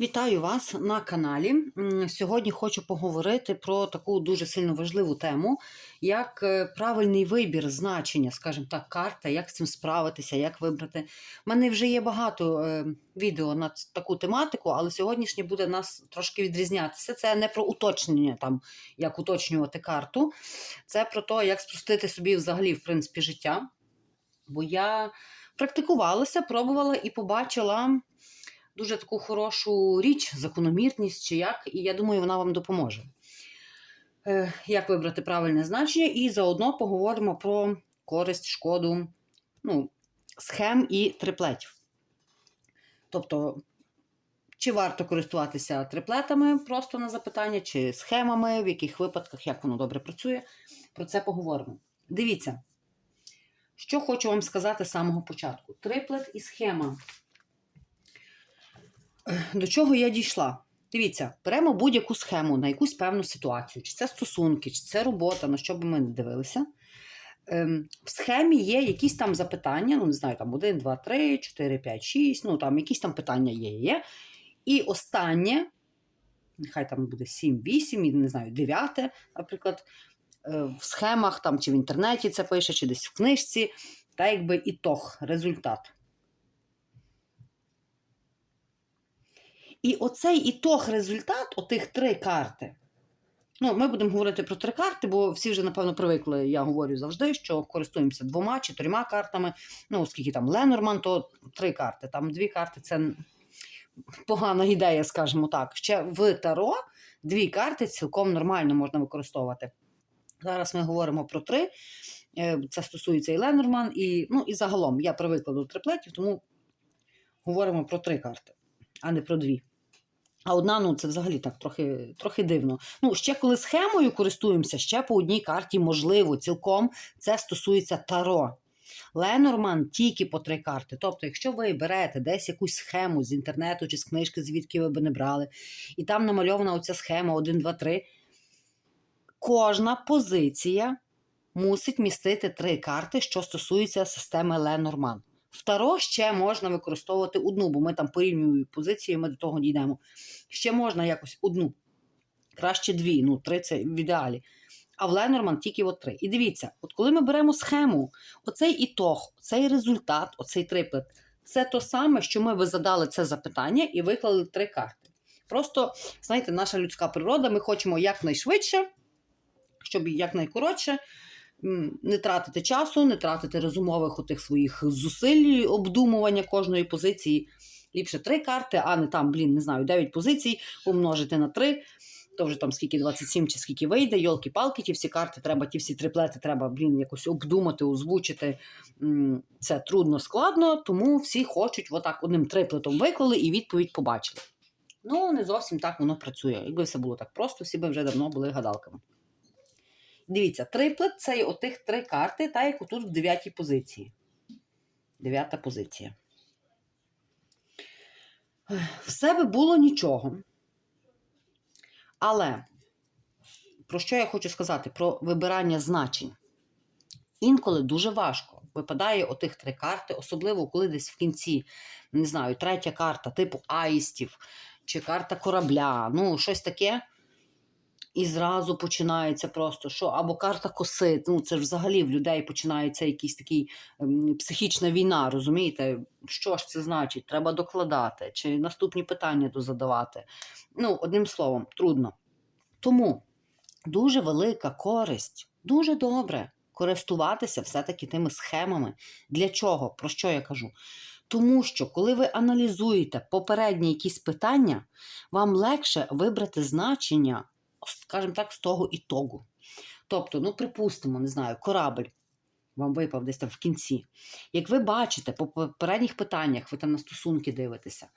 Вітаю вас на каналі. Сьогодні хочу поговорити про таку дуже сильно важливу тему, як е, правильний вибір значення, скажімо так, карта, як з цим справитися, як вибрати. У мене вже є багато е, відео на таку тематику, але сьогоднішнє буде нас трошки відрізнятися. Це не про уточнення, там, як уточнювати карту, це про те, як спростити собі взагалі, в принципі, життя. Бо я практикувалася, пробувала і побачила дуже таку хорошу річ, закономірність чи як, і я думаю, вона вам допоможе. Е, Як вибрати правильне значення, і заодно поговоримо про користь, шкоду, ну, схем і триплетів. Тобто, чи варто користуватися триплетами просто на запитання, чи схемами, в яких випадках, як воно добре працює, про це поговоримо. Дивіться, що хочу вам сказати з самого початку: триплет і схема до чого я дійшла? Дивіться, беремо будь-яку схему на якусь певну ситуацію, чи це стосунки, чи це робота, на що би ми не дивилися. Ем, в схемі є якісь там запитання, ну не знаю, там 1, 2, 3, 4, 5, 6, ну там якісь там питання є. є. І останнє, нехай там буде 7, 8, і не знаю, 9, наприклад, е, в схемах там, чи в інтернеті це пише, чи десь в книжці, та якби ітог, результат. І оцей ітог результат, отих три карти. Ну, ми будемо говорити про три карти, бо всі вже, напевно, привикли, я говорю завжди, що користуємося двома чи трьома картами. Ну, оскільки там Ленорман, то три карти. Там дві карти це погана ідея, скажімо так. Ще в Таро дві карти цілком нормально можна використовувати. Зараз ми говоримо про три. Е, Це стосується і Ленорман, і, ну, і загалом я привикла до триплетів, тому говоримо про три карти, а не про дві. А одна, ну це взагалі так трохи, трохи дивно. Ну, ще коли схемою користуємося, ще по одній карті можливо, цілком це стосується таро. Ленорман тільки по три карти. Тобто, якщо ви берете десь якусь схему з інтернету чи з книжки, звідки ви б не брали, і там намальована оця схема 1, 2, 3, кожна позиція мусить містити три карти, що стосуються системи Ленорман. В Таро ще можна використовувати одну, бо ми там порівнюємо позиції, ми до того дійдемо. Ще можна якось одну, краще дві, ну три це в ідеалі. А в Ленорман тільки от три. І дивіться, от коли ми беремо схему, оцей ітог, оцей результат, оцей триплет, це то саме, що ми би задали це запитання і виклали три карти. Просто, знаєте, наша людська природа, ми хочемо якнайшвидше, щоб якнайкоротше не тратити часу, не тратити розумових отих своїх зусиль обдумування кожної позиції. Ліпше три карти, а не там, блін, не знаю, 9 позицій помножити на 3. То вже там скільки 27 чи скільки вийде, йолки-палки, ті всі карти треба, ті всі триплети треба, блін, якось обдумати, озвучити. Це трудно, складно, тому всі хочуть отак одним триплетом виклали і відповідь побачили. Ну, не зовсім так воно працює. Якби все було так просто, всі би вже давно були гадалками. Дивіться, триплет це отих три карти, та як отут в дев'ятій позиції. Дев'ята позиція. Все би було нічого. Але про що я хочу сказати? Про вибирання значень. Інколи дуже важко. Випадає отих три карти, особливо коли десь в кінці, не знаю, третя карта, типу аїстів, чи карта корабля, ну, щось таке. І зразу починається просто що, або карта коси. Ну, це ж взагалі в людей починається якийсь такий ем, психічна війна, розумієте? Що ж це значить? Треба докладати, чи наступні питання дозадавати. Ну, одним словом, трудно. Тому дуже велика користь, дуже добре користуватися все-таки тими схемами. Для чого? Про що я кажу? Тому що, коли ви аналізуєте попередні якісь питання, вам легше вибрати значення, скажімо так, з того ітогу. Тобто, ну, припустимо, не знаю, корабль вам випав десь там в кінці. Як ви бачите, по попередніх питаннях, ви там на стосунки дивитеся,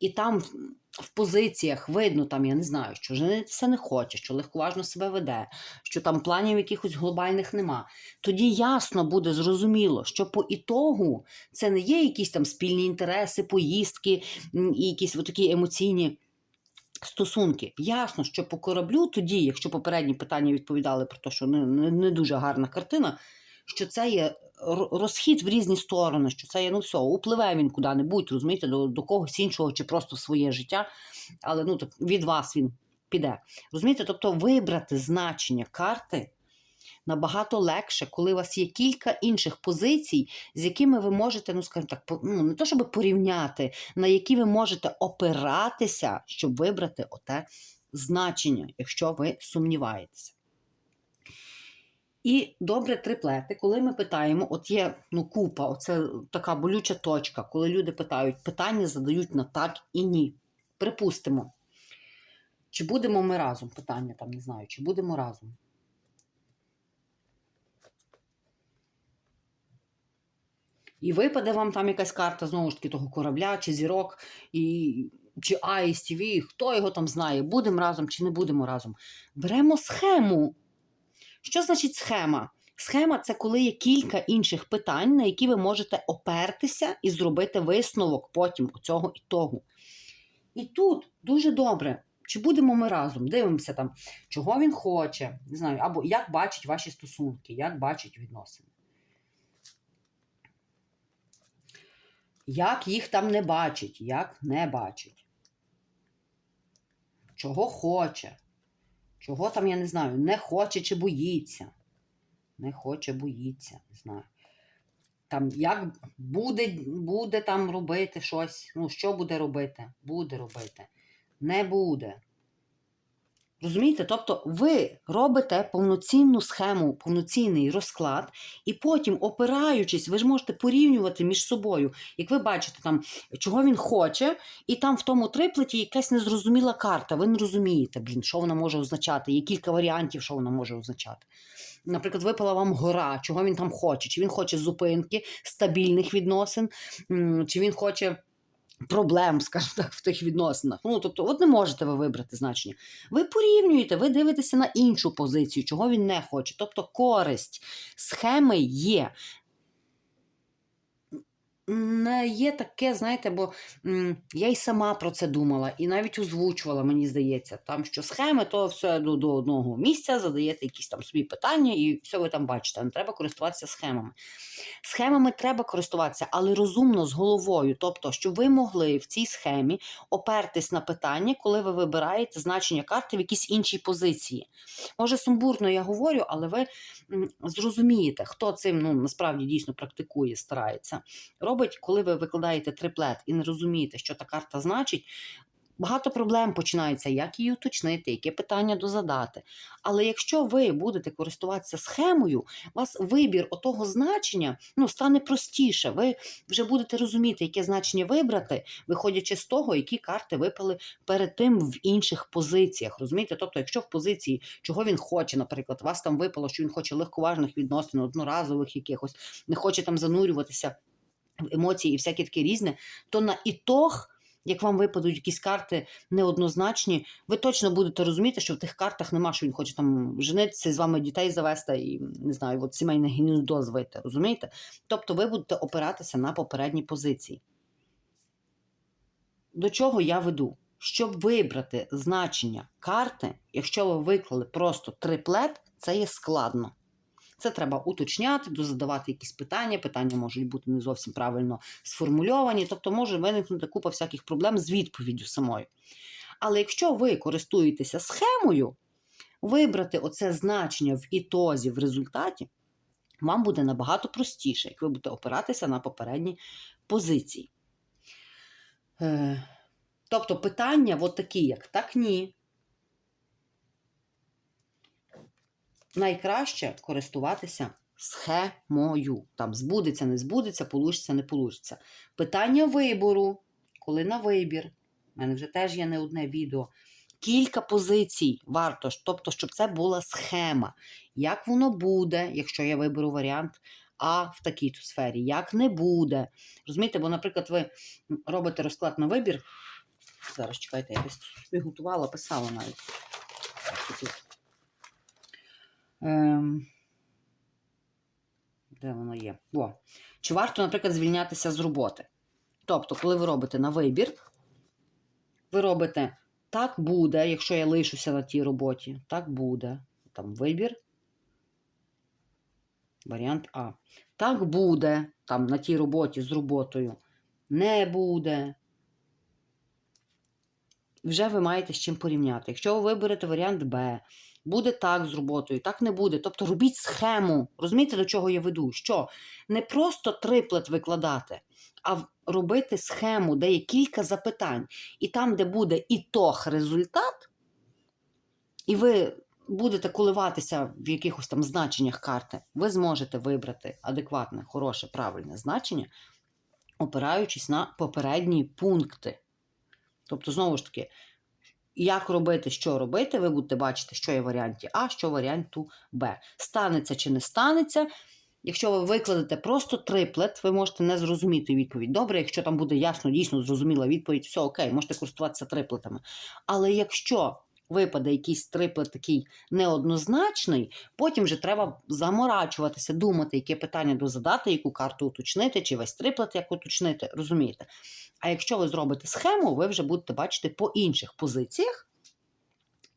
і там в- позиціях видно, там, я не знаю, що женитися не хоче, що легковажно себе веде, що там планів якихось глобальних нема. Тоді ясно буде зрозуміло, що по ітогу це не є якісь там спільні інтереси, поїздки і якісь такі емоційні стосунки. Ясно, що по кораблю тоді, якщо попередні питання відповідали про те, що не, не, не дуже гарна картина, що це є розхід в різні сторони, що це є, ну все, упливе він куди-небудь, розумієте, до, до когось іншого чи просто в своє життя, але ну, так, від вас він піде. Розумієте, тобто вибрати значення карти набагато легше, коли у вас є кілька інших позицій, з якими ви можете, ну скажімо так, ну, не то щоб порівняти, на які ви можете опиратися, щоб вибрати оте значення, якщо ви сумніваєтеся. І добре триплети, коли ми питаємо, от є ну, купа, оце така болюча точка, коли люди питають, питання задають на так і ні. Припустимо, чи будемо ми разом? Питання там не знаю, чи будемо разом. І випаде вам там якась карта, знову ж таки, того корабля, чи зірок, і, чи аїстів, хто його там знає, будемо разом чи не будемо разом. Беремо схему. Що значить схема? Схема це коли є кілька інших питань, на які ви можете опертися і зробити висновок потім цього і того. І тут дуже добре. Чи будемо ми разом? Дивимося там, чого він хоче, не знаю, або як бачить ваші стосунки, як бачить відносини. Як їх там не бачить, як не бачить. Чого хоче. Чого там, я не знаю, не хоче чи боїться. Не хоче, боїться, не знаю. Там, як буде, буде там робити щось. Ну, що буде робити? Буде робити. Не буде. Розумієте? Тобто ви робите повноцінну схему, повноцінний розклад, і потім, опираючись, ви ж можете порівнювати між собою. Як ви бачите, там, чого він хоче, і там в тому триплеті якась незрозуміла карта. Ви не розумієте, блін, що вона може означати. Є кілька варіантів, що вона може означати. Наприклад, випала вам гора, чого він там хоче? Чи він хоче зупинки, стабільних відносин, чи він хоче. Проблем, скажімо так, в тих відносинах. Ну, тобто, от не можете ви вибрати значення. Ви порівнюєте, ви дивитеся на іншу позицію, чого він не хоче. Тобто користь схеми є. Не є таке, знаєте, бо я й сама про це думала, і навіть озвучувала, мені здається, там що схеми, то все до, до одного місця, задаєте якісь там собі питання, і все ви там бачите. Не треба користуватися схемами. Схемами треба користуватися, але розумно з головою. Тобто, щоб ви могли в цій схемі опертись на питання, коли ви вибираєте значення карти в якійсь іншій позиції. Може, сумбурно я говорю, але ви зрозумієте, хто цим ну, насправді дійсно практикує, старається. Робить, коли ви викладаєте триплет і не розумієте, що та карта значить. Багато проблем починається, як її уточнити, яке питання дозадати. Але якщо ви будете користуватися схемою, у вас вибір отого значення ну, стане простіше. Ви вже будете розуміти, яке значення вибрати, виходячи з того, які карти випали перед тим в інших позиціях. Розумієте? Тобто, якщо в позиції, чого він хоче, наприклад, у вас там випало, що він хоче легковажних відносин, одноразових якихось, не хоче там занурюватися емоції і всяке таке різне, то на ітог. Як вам випадуть якісь карти неоднозначні, ви точно будете розуміти, що в тих картах нема, що він хоче там женитися, з вами дітей завести і не знаю, от сімейне гніздо звити. Розумієте? Тобто ви будете опиратися на попередні позиції. До чого я веду? Щоб вибрати значення карти, якщо ви виклали просто триплет, це є складно. Це треба уточняти, дозадавати якісь питання. Питання можуть бути не зовсім правильно сформульовані, тобто може виникнути купа всяких проблем з відповіддю самою. Але якщо ви користуєтеся схемою, вибрати оце значення в ітозі в результаті, вам буде набагато простіше, як ви будете опиратися на попередні позиції. Е, тобто питання от такі, як так, ні. Найкраще користуватися схемою. Там збудеться, не збудеться, получиться, не получиться. Питання вибору, коли на вибір. У мене вже теж є не одне відео. Кілька позицій варто, тобто, щоб це була схема. Як воно буде, якщо я виберу варіант А в такій сфері, як не буде. Розумієте, бо, наприклад, ви робите розклад на вибір. Зараз чекайте, я десь готувала, писала навіть. Тут. Ем, де воно є? О. Чи варто, наприклад, звільнятися з роботи? Тобто, коли ви робите на вибір, ви робите так буде, якщо я лишуся на тій роботі, так буде. Там вибір. Варіант А. Так буде там на тій роботі з роботою. Не буде. Вже ви маєте з чим порівняти. Якщо ви виберете варіант Б, буде так з роботою, так не буде. Тобто робіть схему. Розумієте, до чого я веду? Що не просто триплет викладати, а робити схему, де є кілька запитань. І там, де буде ітог результат, і ви будете коливатися в якихось там значеннях карти, ви зможете вибрати адекватне, хороше, правильне значення, опираючись на попередні пункти. Тобто, знову ж таки, як робити, що робити, ви будете бачити, що є в варіанті А, що в варіанту Б. Станеться чи не станеться. Якщо ви викладете просто триплет, ви можете не зрозуміти відповідь. Добре, якщо там буде ясно, дійсно зрозуміла відповідь, все окей, можете користуватися триплетами. Але якщо випаде якийсь триплет такий неоднозначний, потім вже треба заморачуватися, думати, яке питання дозадати, яку карту уточнити, чи весь триплет як уточнити, розумієте? А якщо ви зробите схему, ви вже будете бачити по інших позиціях,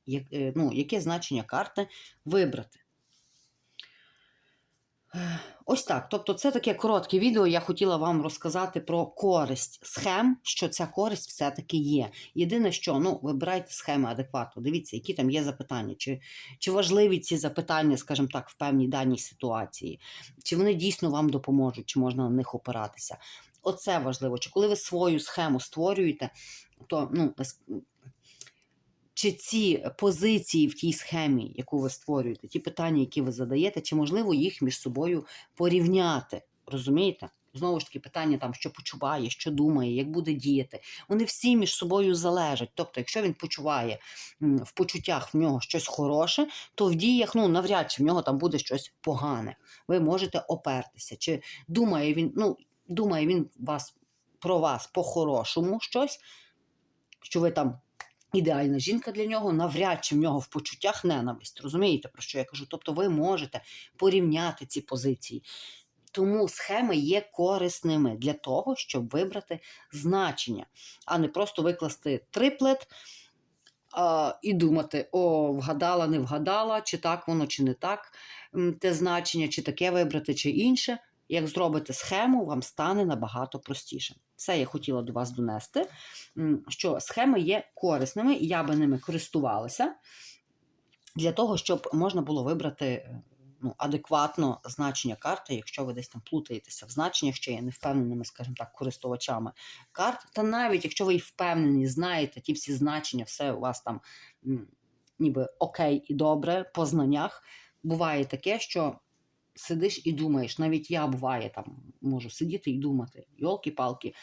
як- е, ну, яке значення карти вибрати. Ось так. Тобто, це таке коротке відео. Я хотіла вам розказати про користь схем, що ця користь все-таки є. Єдине, що ну, вибирайте схеми адекватно. Дивіться, які там є запитання, чи, чи важливі ці запитання, скажімо так, в певній даній ситуації, чи вони дійсно вам допоможуть, чи можна на них опиратися. Оце важливо. Чи коли ви свою схему створюєте, то ну, чи ці позиції в тій схемі, яку ви створюєте, ті питання, які ви задаєте, чи можливо їх між собою порівняти? Розумієте? Знову ж таки, питання там, що почуває, що думає, як буде діяти. Вони всі між собою залежать. Тобто, якщо він почуває в почуттях в нього щось хороше, то в діях ну, навряд чи в нього там буде щось погане. Ви можете опертися. Чи думає він, ну, думає він вас про вас по-хорошому щось, що ви там ідеальна жінка для нього, навряд чи в нього в почуттях ненависть. Розумієте, про що я кажу? Тобто ви можете порівняти ці позиції. Тому схеми є корисними для того, щоб вибрати значення, а не просто викласти триплет а, і думати: о, вгадала, не вгадала, чи так воно, чи не так те значення, чи таке вибрати, чи інше. Як зробите схему, вам стане набагато простіше. Це я хотіла до вас донести, що схеми є корисними, і я би ними користувалася для того, щоб можна було вибрати е, ну, адекватно значення карти, якщо ви десь там плутаєтеся в значеннях, що є невпевненими, скажімо так, користувачами карт. Та навіть якщо ви і впевнені, знаєте ті всі значення, все у вас там ніби окей і добре по знаннях, буває таке, що сидиш і думаєш, навіть я буває там можу сидіти і думати, йолки-палки,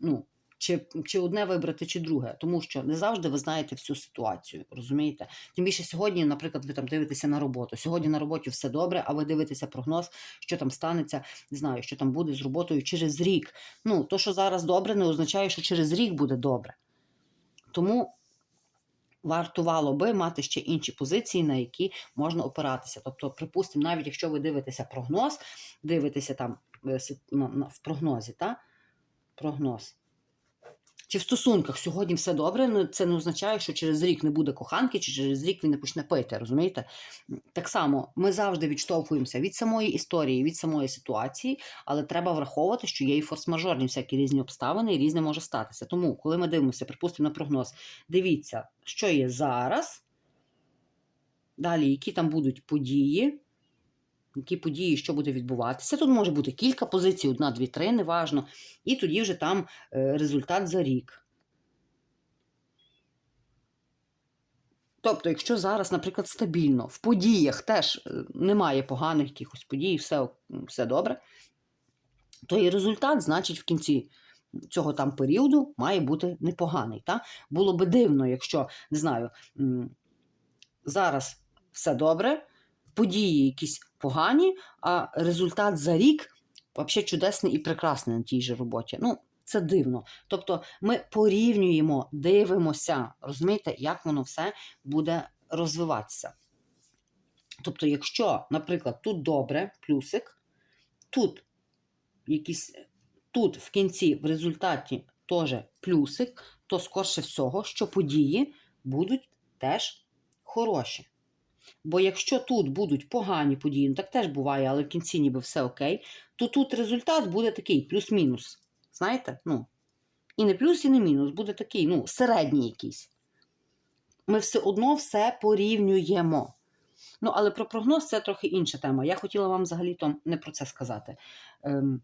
ну. Чи, чи одне вибрати, чи друге, тому що не завжди ви знаєте всю ситуацію, розумієте? Тим більше сьогодні, наприклад, ви там дивитеся на роботу. Сьогодні на роботі все добре, а ви дивитеся прогноз, що там станеться, не знаю, що там буде з роботою через рік. Ну, то, що зараз добре, не означає, що через рік буде добре. Тому вартувало би мати ще інші позиції, на які можна опиратися. Тобто, припустимо, навіть якщо ви дивитеся прогноз, дивитеся там е, на- в прогнозі, та? прогноз. Чи в стосунках сьогодні все добре, ну це не означає, що через рік не буде коханки, чи через рік він не почне пити, розумієте? Так само ми завжди відштовхуємося від самої історії, від самої ситуації, але треба враховувати, що є і форс-мажорні всякі різні обставини, і різне може статися. Тому, коли ми дивимося, припустимо на прогноз, дивіться, що є зараз, далі, які там будуть події. Які події, що буде відбуватися. Тут може бути кілька позицій, одна, дві, три, неважно. І тоді вже там е, результат за рік. Тобто, якщо зараз, наприклад, стабільно, в подіях теж е, немає поганих якихось подій, все, все добре, то і результат, значить, в кінці цього там періоду має бути непоганий. Та? Було би дивно, якщо, не знаю, зараз все добре, події якісь погані, а результат за рік взагалі чудесний і прекрасний на тій же роботі. Ну, це дивно. Тобто ми порівнюємо, дивимося, розумієте, як воно все буде розвиватися. Тобто, якщо, наприклад, тут добре, плюсик, тут якісь, тут в кінці, в результаті теж плюсик, то скорше всього, що події будуть теж хороші. Бо якщо тут будуть погані події, ну так теж буває, але в кінці ніби все окей, то тут результат буде такий плюс-мінус. Знаєте? Ну, і не плюс, і не мінус, буде такий, ну, середній якийсь. Ми все одно все порівнюємо. Ну, але про прогноз це трохи інша тема. Я хотіла вам взагалі-то не про це сказати. Ем,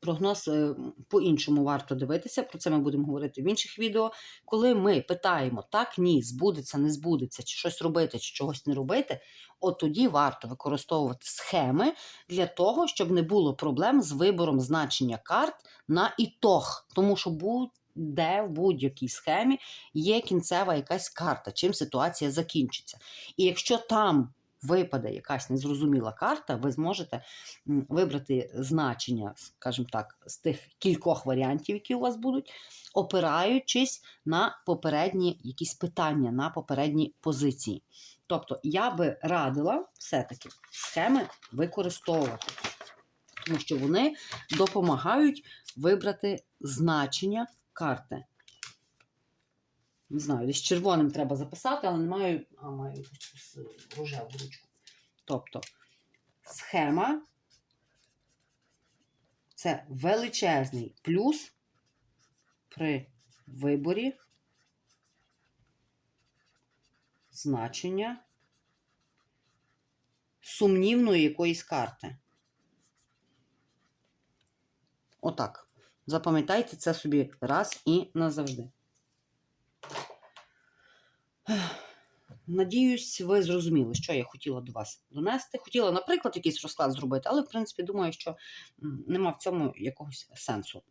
прогноз е, по-іншому варто дивитися. Про це ми будемо говорити в інших відео. Коли ми питаємо так, ні, збудеться, не збудеться, чи щось робити, чи чогось не робити, от тоді варто використовувати схеми для того, щоб не було проблем з вибором значення карт на ітог. Тому що буде в будь-якій схемі є кінцева якась карта, чим ситуація закінчиться. І якщо там випаде якась незрозуміла карта, ви зможете вибрати значення, скажімо так, з тих кількох варіантів, які у вас будуть, опираючись на попередні якісь питання, на попередні позиції. Тобто я би радила все-таки схеми використовувати, тому що вони допомагають вибрати значення карти. Не знаю, десь червоним треба записати, але не маю, а маю якусь рожеву ручку. Тобто схема це величезний плюс при виборі значення сумнівної якоїсь карти. Отак. Запам'ятайте це собі раз і назавжди. Надіюсь, ви зрозуміли, що я хотіла до вас донести. Хотіла, наприклад, якийсь розклад зробити, але, в принципі, думаю, що нема в цьому якогось сенсу.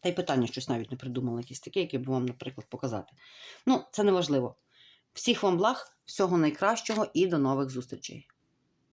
Та й питання щось навіть не придумала, якесь таке, яке б вам, наприклад, показати. Ну, це не важливо. Всіх вам благ, всього найкращого і до нових зустрічей.